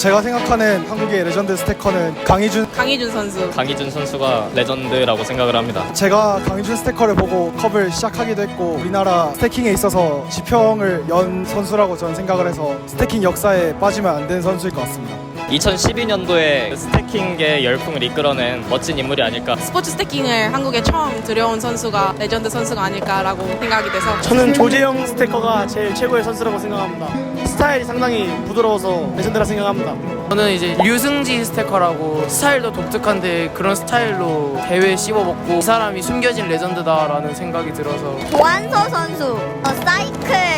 제가 생각하는 한국의 레전드 스태커는 강희준 강희준 선수. 강희준 선수가 레전드라고 생각을 합니다. 제가 강희준 스태커를 보고 컵을 시작하기도 했고 우리나라 스태킹에 있어서 지평을 연 선수라고 저는 생각을 해서 스태킹 역사에 빠지면 안 되는 선수일 것 같습니다. 2012년도에 스태킹계 열풍을 이끌어낸 멋진 인물이 아닐까. 스포츠 스태킹을 한국에 처음 들여온 선수가 레전드 선수가 아닐까라고 생각이 돼서 저는 조재영 스태커가 제일 최고의 선수라고 생각합니다. 스타일이 상당히 부드러워서 레전드라 생각합니다. 저는 이제 류승지 스태커라고 스타일도 독특한데 그런 스타일로 대회 씹어먹고 이 사람이 숨겨진 레전드다라는 생각이 들어서 조한서 선수 어, 사이클 5초 찍을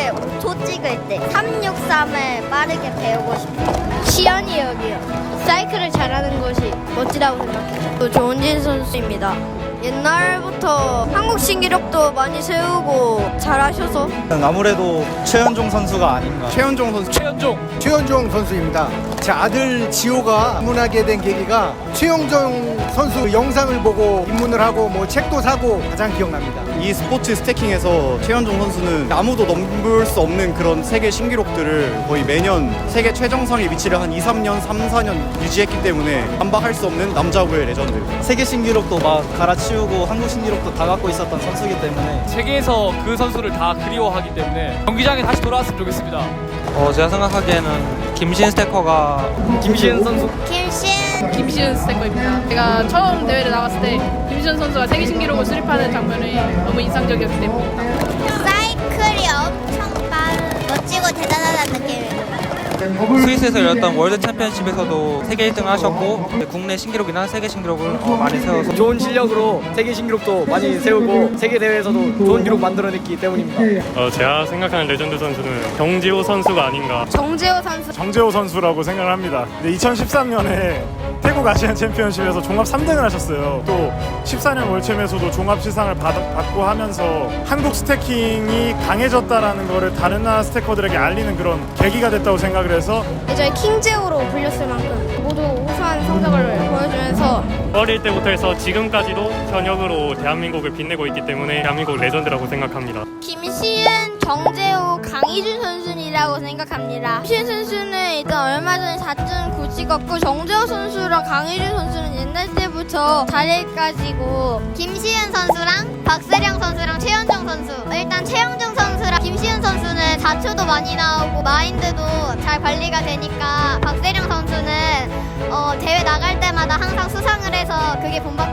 때 363을 빠르게 배우고 싶어요. 시연이 여기요. 사이클을 잘하는 것이 멋지다고 생각해요. 또 조은진 선수입니다. 옛날부터 한국 신기록도 많이 세우고 잘하셔서 아무래도 최현종 선수가 아닌가. 최현종 선수. 최현종. 최현종 선수입니다. 제 아들 지호가 입문하게 된 계기가 최영종 선수 영상을 보고 입문을 하고 뭐 책도 사고 가장 기억납니다. 이 스포츠 스태킹에서 최현종 선수는 아무도 넘볼 수 없는 그런 세계 신기록들을 거의 매년 세계 최정상에 위치를 한 2, 3년, 3, 4년 유지했기 때문에 반박할 수 없는 남자부의 레전드. 세계 신기록도 막 갈아치우고 한국 신기록도 다 갖고 있었던 선수이기 때문에 세계에서 그 선수를 다 그리워하기 때문에 경기장에 다시 돌아왔으면 좋겠습니다. 어, 제가 생각하기에는 김신 스태커가 김시은 선수 김신 김시은 스태커입니다. 제가 처음 대회를 나갔을 때 김시은 선수가 세계 신기록을 수립하는 장면이 너무 인상적이었기 때문입니다. 스위스에서 열렸던 월드 챔피언십에서도 세계 1등을 하셨고 국내 신기록이나 세계 신기록을 어, 많이 세워서 좋은 실력으로 세계 신기록도 많이 세우고 세계 대회에서도 좋은 기록 만들어냈기 때문입니다. 어, 제가 생각하는 레전드 선수는 정지호 선수가 아닌가. 정재호 선수 정재호 선수라고 생각을 합니다. 근데 2013년에 태국 아시안 챔피언십에서 종합 3등을 하셨어요. 또 14년 월챔에서도 종합 시상을 받, 받고 하면서 한국 스태킹이 강해졌다라는 거를 다른 나라 스태커들에게 알리는 그런 계기가 됐다고 생각을 해서 예전에 킹제우로 불렸을 만큼 모두 우수한 성적을 보여주면서 어릴 때부터 해서 지금까지도 현역으로 대한민국을 빛내고 있기 때문에 대한민국 레전드라고 생각합니다. 김시은, 정재호, 강희준 선수이라고 생각합니다. 김시은 선수는 일단 얼마 전에 4.9 찍었고 정재호 선수랑 강희준 선수는 옛날 때부터 잘해가지고 김시은 선수랑 박세령 선수랑 최현정 선수 일단 최영정 선수랑 김시은 선수는 4초도 많이 나오고 마인드도 잘 관리가 되니까 박세령 선수는 어, 대회 나갈 때마다 항상 수상을 해서 그게 본받고